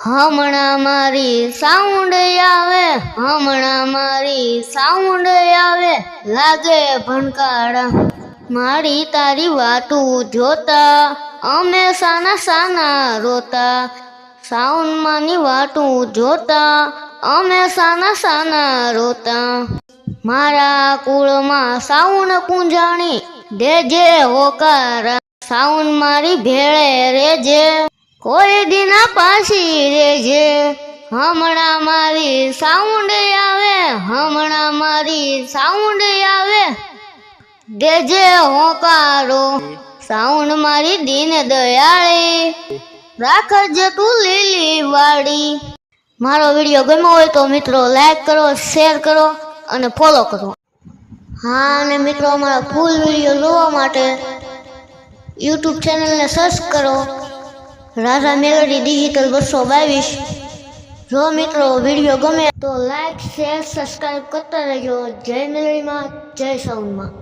હમણાં મારી સાઉન્ડ આવે, હમણાં મારી સાઉન્ડ આવે. લાગે ભણકારા, મારી તારી વાતું જોતા, અમે સાના સાના રોતા. સાઉન્ડમાંની વાતું જોતા, અમે સાના સાના રોતા. મારા કુળમાં સાઉન્ડ કુંજાણી, દેજે હોકારા. સાઉન્ડ મારી ભેળે રેજે. કોઈ દિના પાછી રેજે. હમણાં મારી સાઉન્ડ આવે, હમણાં મારી સાઉન્ડ આવે. દેજે હોકારો, સાઉન્ડ મારી દિન દયાળી. રાખજે તું લીલી વાડી. મારો વીડિયો ગમ્યો હોય તો મિત્રો લાઈક કરો, શેર કરો અને ફોલો કરો. હા, અને મિત્રો, અમારા ફૂલ વીડિયો જોવા માટે યુટ્યુબ ચેનલને સર્ચ કરો. રાધા મેલોડી ડિજિટલ બસો બાવીસ. જો મિત્રો વીડિયો ગમે તો લાઈક શેર સબસ્ક્રાઈબ કરતા રહેજો. જય મેલોડીમાં જય સાઉન્ડમાં